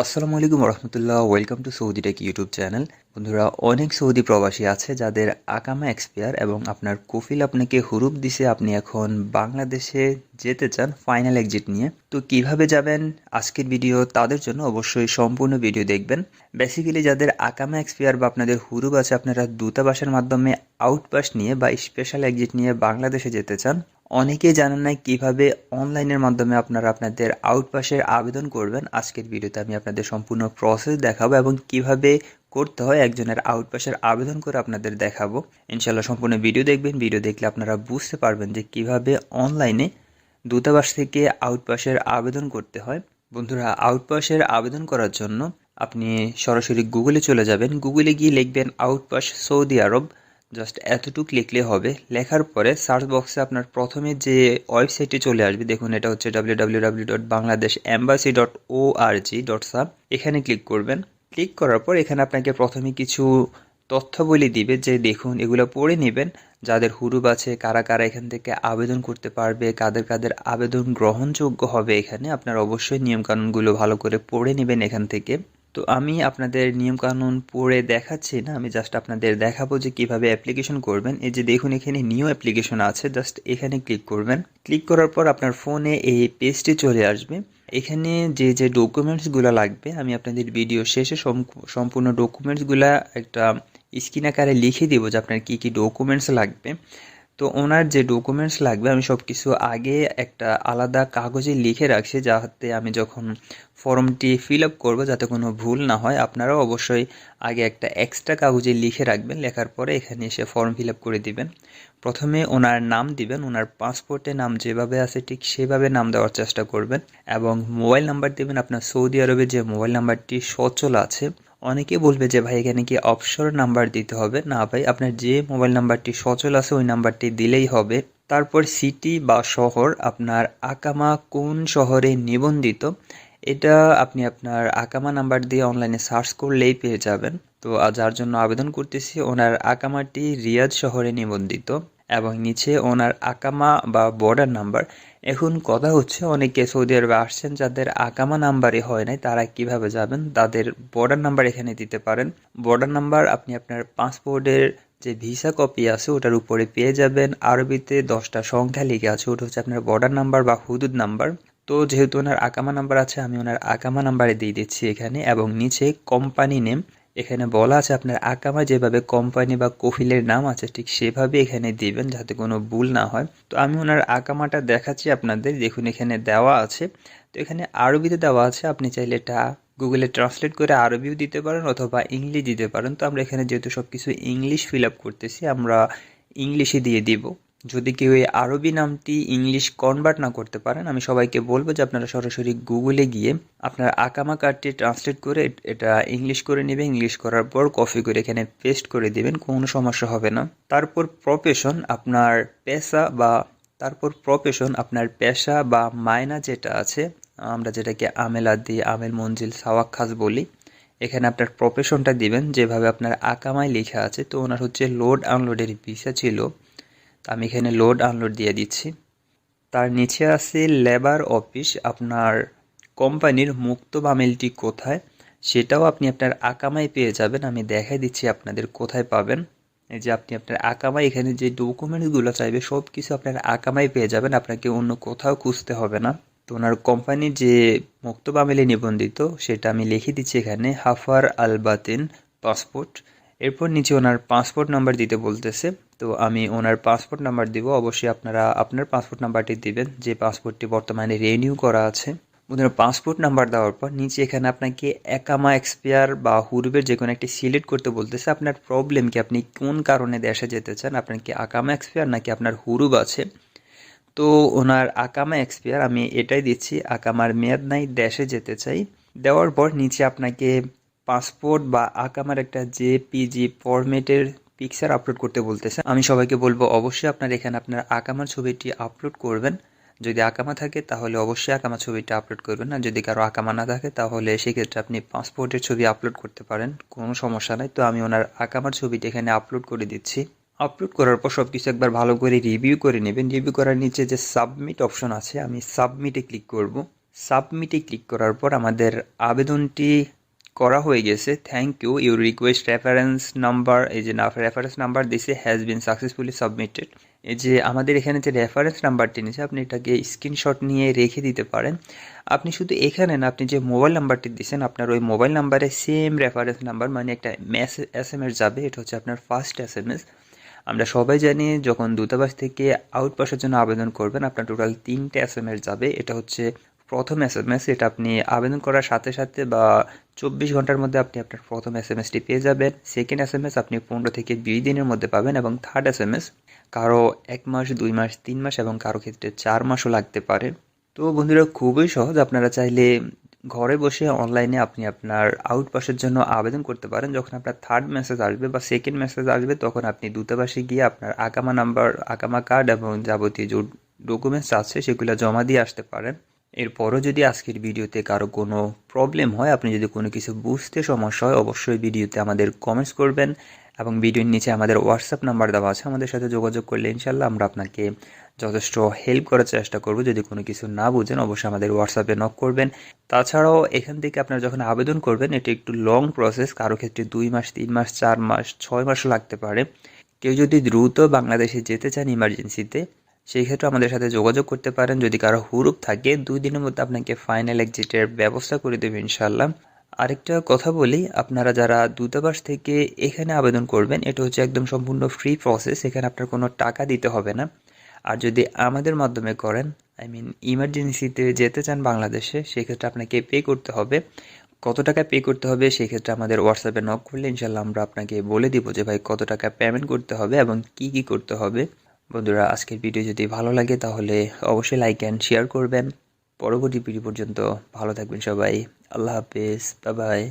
আসসালামু আলাইকুম রহমতুল্লাহ welcome to Saudi tech YouTube channel. বন্ধুরা, অনেক সৌদি প্রবাসী আছে যাদের আকামা এক্সপায়ার এবং আপনার কফিল আপনাকে হুরুপ দিছে আপনি এখন বাংলাদেশে যেতে চান ফাইনাল এক্সিট নিয়ে। তো কীভাবে যাবেন আজকের ভিডিও তাদের জন্য অবশ্যই সম্পূর্ণ ভিডিও দেখবেন। বেসিক্যালি যাদের আকামা এক্সপায়ার বা আপনাদের হুরুপ আছে, আপনারা দূতাবাসের মাধ্যমে আউটপাস নিয়ে বা স্পেশাল এক্সিট নিয়ে বাংলাদেশে যেতে চান। অনেকেই জানেন না কীভাবে অনলাইনের মাধ্যমে আপনারা আপনাদের আউটপাসের আবেদন করবেন। আজকের ভিডিওতে আমি আপনাদের সম্পূর্ণ প্রসেস দেখাবো এবং কীভাবে করতে হয় একজনের আউটপাসের আবেদন করে আপনাদের দেখাবো। ইনশাল্লাহ সম্পূর্ণ ভিডিও দেখবেন। ভিডিও দেখলে আপনারা বুঝতে পারবেন যে কীভাবে অনলাইনে দূতাবাস থেকে আউটপাসের আবেদন করতে হয়। বন্ধুরা আউটপাসের আবেদন করার জন্য আপনি সরাসরি গুগলে চলে যাবেন। গুগলে গিয়ে লিখবেন আউটপাস সৌদি আরব। জাস্ট এতটুক লিখলে হবে। লেখার পরে সার্চ বক্সে আপনার প্রথমে যে ওয়েবসাইটে চলে আসবে, দেখুন এটা হচ্ছে W W W dot Bangladesh embassy dot O R G dot sub এখানে ক্লিক করবেন। ক্লিক করার পর এখানে আপনাকে প্রথমে কিছু তথ্যাবলী দিবে যে, দেখুন এগুলো পড়ে নেবেন। যাদের হুরুব আছে, কারা কারা এখান থেকে আবেদন করতে পারবে, কাদের কাদের আবেদন গ্রহণযোগ্য হবে এখানে, আপনার অবশ্যই নিয়মকানুনগুলো ভালো করে পড়ে নেবেন এখান থেকে। তো আমি আপনাদের নিয়মকানুন পড়ে দেখাচ্ছি না, আমি জাস্ট আপনাদের দেখাবো যে কীভাবে অ্যাপ্লিকেশন করবেন। এই যে দেখুন, এখানে নিউ অ্যাপ্লিকেশন আছে জাস্ট এখানে ক্লিক করবেন। ক্লিক করার পর আপনার ফোনে এই পেজটি চলে আসবে। এখানে যে যে ডকুমেন্টসগুলো লাগবে, আমি আপনাদের ভিডিও শেষে সম্পূর্ণ ডকুমেন্টসগুলো একটা স্ক্রিন আকারে লিখে দিব যে আপনার কী কী ডকুমেন্টস লাগবে। তো ওনার যে ডকুমেন্টস লাগবে, আমি সব কিছু আগে একটা আলাদা কাগজে লিখে রাখছি যাতে আমি যখন ফর্মটি ফিল আপ করব, যাতে কোনো ভুল না হয়, আপনারাও অবশ্যই আগে একটা এক্সট্রা কাগজে লিখে রাখবেন, লেখার পরে এখানে এসে ফর্ম ফিল আপ করে দিবেন। প্রথমে ওনার নাম দিবেন, ওনার পাসপোর্টে নাম যেভাবে আছে ঠিক সেভাবে নাম দেওয়ার চেষ্টা করবেন এবং মোবাইল নাম্বার দিবেন, আপনার সৌদি আরবে যে মোবাইল নাম্বারটি সচল আছে অনেকে বলবে যে, ভাই, এখানে কি অপসর নাম্বার দিতে হবে? না, ভাই, আপনার যে মোবাইল নাম্বারটি সচল আছে, ওই নাম্বারটি দিলেই হবে। তারপর সিটি বা শহর আপনার আকামা কোন শহরে নিবন্ধিত? এটা আপনি আপনার আকামা নাম্বার দিয়ে অনলাইনে সার্চ করলেই পেয়ে যাবেন। তো যার জন্য আবেদন করতেছি, ওনার আকামাটি রিয়াদ শহরে নিবন্ধিত। এবং নিচে ওনার আকামা বা বর্ডার নাম্বার এখন কথা হচ্ছে অনেকে সৌদি আরবে আসছেন, যাদের আকামা নাম্বারই হয় নাই, তারা কীভাবে যাবেন? তাদের বর্ডার নাম্বার এখানে দিতে পারেন। বর্ডার নাম্বার আপনি আপনার পাসপোর্টের যে ভিসা কপি আছে, ওটার উপরে পেয়ে যাবেন। আরবিতে দশটা সংখ্যা লিখে আছে, ওটা হচ্ছে আপনার বর্ডার নাম্বার বা হুদুদ নাম্বার তো যেহেতু ওনার আকামা নাম্বার আছে, আমি ওনার আকামা নাম্বারে দিয়ে দিচ্ছি এখানে। এবং নিচে কোম্পানি নেম এখানে বলা আছে আপনার আকামা যেভাবে কোম্পানি বা কফিলের নাম আছে, ঠিক সেভাবে এখানে দিবেন যাতে কোনো ভুল না হয়। তো আমি ওনার আকামাটা দেখাচ্ছি আপনাদের, দেখুন এখানে দেওয়া আছে। তো এখানে আরবিতে দেওয়া আছে, আপনি চাইলে এটা গুগলে ট্রান্সলেট করে আরবিও দিতে পারেন অথবা ইংলিশ দিতে পারেন। তো আমরা এখানে যেহেতু সব কিছু ইংলিশ ফিল আপ করতেছি, আমরা ইংলিশে দিয়ে দিব। যদি কেউ এই আরবি নামটি ইংলিশ কনভার্ট না করতে পারেন, আমি সবাইকে বলব যে আপনারা সরাসরি গুগলে গিয়ে আপনার আকামা কার্ডটি ট্রান্সলেট করে এটা ইংলিশ করে নেবে ইংলিশ করার পর কপি করে এখানে পেস্ট করে দেবেন, কোনো সমস্যা হবে না। তারপর প্রফেশন আপনার পেশা বা, তারপর প্রফেশন আপনার পেশা বা মায়না যেটা আছে, আমরা যেটাকে আমেল আদি আমেল মঞ্জিল সাওয়াক খাস বলি, এখানে আপনার প্রফেশনটা দিবেন, যেভাবে আপনার আকামায় লেখা আছে, তো ওনার হচ্ছে লোড আনলোডের ভিসা ছিল। আমি এখানে লোড আনলোড দিয়ে দিচ্ছি। তার নিচে আছে লেবার অফিস আপনার কোম্পানির মুক্ত বামেলটি কোথায়? সেটাও আপনি আপনার আকামায় পেয়ে যাবেন। আমি দেখাই দিচ্ছি আপনাদের কোথায় পাবেন। এই যে আপনি আপনার আকামায় এখানে যে ডকুমেন্টসগুলো চাইবে সব কিছু আপনার আকামায় পেয়ে যাবেন। আপনাকে অন্য কোথাও খুঁজতে হবে না। তো ওনার কোম্পানি যে মুক্ত বামেলে নিবন্ধিত, সেটা আমি লিখে দিচ্ছি এখানে, হাফার আলবাতিন পাসপোর্ট। এরপর নিচে ওনার পাসপোর্ট নাম্বার দিতে বলতেছে। তো আমি ওনার পাসপোর্ট নাম্বার দিব। অবশ্যই আপনারা আপনার পাসপোর্ট নাম্বারটি দিবেন। যে পাসপোর্টটি বর্তমানে রিনিউ করা আছে। ওদের পাসপোর্ট নাম্বার দেওয়ার পর নিচে এখানে আপনাকে একামা এক্সপায়ার বা হুরুবের যে কোনো একটি সিলেক্ট করতে বলতেছে। আপনার প্রবলেম কি? আপনি কোন কারণে দেশে যেতে চান? আপনার কি আকামা এক্সপায়ার নাকি আপনার হুরুব আছে? তো ওনার আকামা এক্সপায়ার আমি এটাই দিচ্ছি। আকামার মেয়াদ নাই, দেশে যেতে চাই। দেওয়ার পর নিচে আপনাকে পাসপোর্ট বা আকামার একটা জেপিজি ফরম্যাটের পিকচার আপলোড করতে বলতেছে। আমি সবাইকে বলব, অবশ্যই আপনার এখানে আপনার আকামার ছবিটি আপলোড করবেন। যদি আকামা থাকে, তাহলে অবশ্যই আকামা ছবিটা আপলোড করবেন। আর যদি কারও আকামা না থাকে, তাহলে সেক্ষেত্রে আপনি পাসপোর্টের ছবি আপলোড করতে পারেন। কোনো সমস্যা নাই। তো আমি ওনার আকামার ছবিটা এখানে আপলোড করে দিচ্ছি। আপলোড করার পর সব কিছু একবার ভালো করে রিভিউ করে নেবেন। রিভিউ করার নিচে যে সাবমিট অপশন আছে, আমি সাবমিটে ক্লিক করব। সাবমিটে ক্লিক করার পর আমাদের আবেদনটি করা হয়ে গেছে। Thank you your request reference number এই যে না রেফারেন্স নাম্বার দিছে হ্যাজ বিন সাকসেসফুলি সাবমিটেড এই যে আমাদের এখানে যে রেফারেন্স নাম্বারটি নিয়েছে, আপনি এটাকে স্ক্রিনশট নিয়ে রেখে দিতে পারেন। আপনি শুধু এখানে না, আপনি যে মোবাইল নাম্বারটি দিয়েছেন আপনার ওই মোবাইল নাম্বারে সেম রেফারেন্স নাম্বার মানে একটা মেসেজ এস এম এস যাবে, এটা হচ্ছে আপনার ফার্স্ট এস এম এস আমরা সবাই জানি, যখন দূতাবাস থেকে আউটপাসের জন্য আবেদন করবেন, আপনার টোটাল তিনটে এস এম এস যাবে। এটা হচ্ছে প্রথম এস এম এস এটা আপনি আবেদন করার সাথে সাথে বা চব্বিশ ঘণ্টার মধ্যে আপনি আপনার প্রথম এস এম এসটি পেয়ে যাবেন। সেকেন্ড এস এম এস আপনি পনেরো থেকে বিশ দিনের মধ্যে পাবেন এবং থার্ড এস এম এস কারও এক মাস, দুই মাস, তিন মাস এবং কারও ক্ষেত্রে চার মাসও লাগতে পারে। তো বন্ধুরা, খুবই সহজ। আপনারা চাইলে ঘরে বসে অনলাইনে আপনি আপনার আউটপাসের জন্য আবেদন করতে পারেন। যখন আপনার থার্ড মেসেজ আসবে বা সেকেন্ড মেসেজ আসবে, তখন আপনি দূতাবাসে গিয়ে আপনার আকামা নাম্বার আকামা কার্ড এবং যাবতীয় যে ডকুমেন্টস আছে, সেগুলো জমা দিয়ে আসতে পারেন। এরপরও যদি আজকের ভিডিওতে কারও কোনো প্রবলেম হয়, আপনি যদি কোনো কিছু বুঝতে সমস্যা হয়, অবশ্যই ভিডিওতে আমাদের কমেন্টস করবেন এবং ভিডিওর নিচে আমাদের হোয়াটসঅ্যাপ নাম্বার দেওয়া আছে, আমাদের সাথে যোগাযোগ করলে ইনশাল্লাহ আমরা আপনাকে যথেষ্ট হেল্প করার চেষ্টা করব। যদি কোনো কিছু না বুঝেন, অবশ্যই আমাদের হোয়াটসঅ্যাপে নক করবেন। তাছাড়াও এখান থেকে আপনারা যখন আবেদন করবেন, এটি একটু লং প্রসেস কারও ক্ষেত্রে দুই মাস, তিন মাস, চার মাস, ছয় মাসও লাগতে পারে। কেউ যদি দ্রুত বাংলাদেশে যেতে চান ইমার্জেন্সিতে সেই ক্ষেত্রে আমাদের সাথে যোগাযোগ করতে পারেন। যদি কারও হুরুপ থাকে, দুই দিনের মধ্যে আপনাকে ফাইনাল এক্সিটের ব্যবস্থা করে দেবে ইনশাল্লাহ আরেকটা কথা বলি, আপনারা যারা দূতাবাস থেকে এখানে আবেদন করবেন, এটা হচ্ছে একদম সম্পূর্ণ ফ্রি প্রসেস এখানে আপনার কোনো টাকা দিতে হবে না। আর যদি আমাদের মাধ্যমে করেন আই মিন ইমার্জেন্সিতে যেতে চান বাংলাদেশে, সেক্ষেত্রে আপনাকে পে করতে হবে। কত টাকা পে করতে হবে, সেক্ষেত্রে আমাদের হোয়াটসঅ্যাপে নক করলে ইনশাল্লাহ আমরা আপনাকে বলে দিব যে, ভাই, কত টাকা পেমেন্ট করতে হবে এবং কি কি করতে হবে? বন্ধুরা, আজকের ভিডিও যদি ভালো লাগে তাহলে অবশ্যই লাইক অ্যান্ড শেয়ার করবেন। পরবর্তী ভিডিও পর্যন্ত ভালো থাকবেন সবাই। আল্লাহ হাফেজ। Bye bye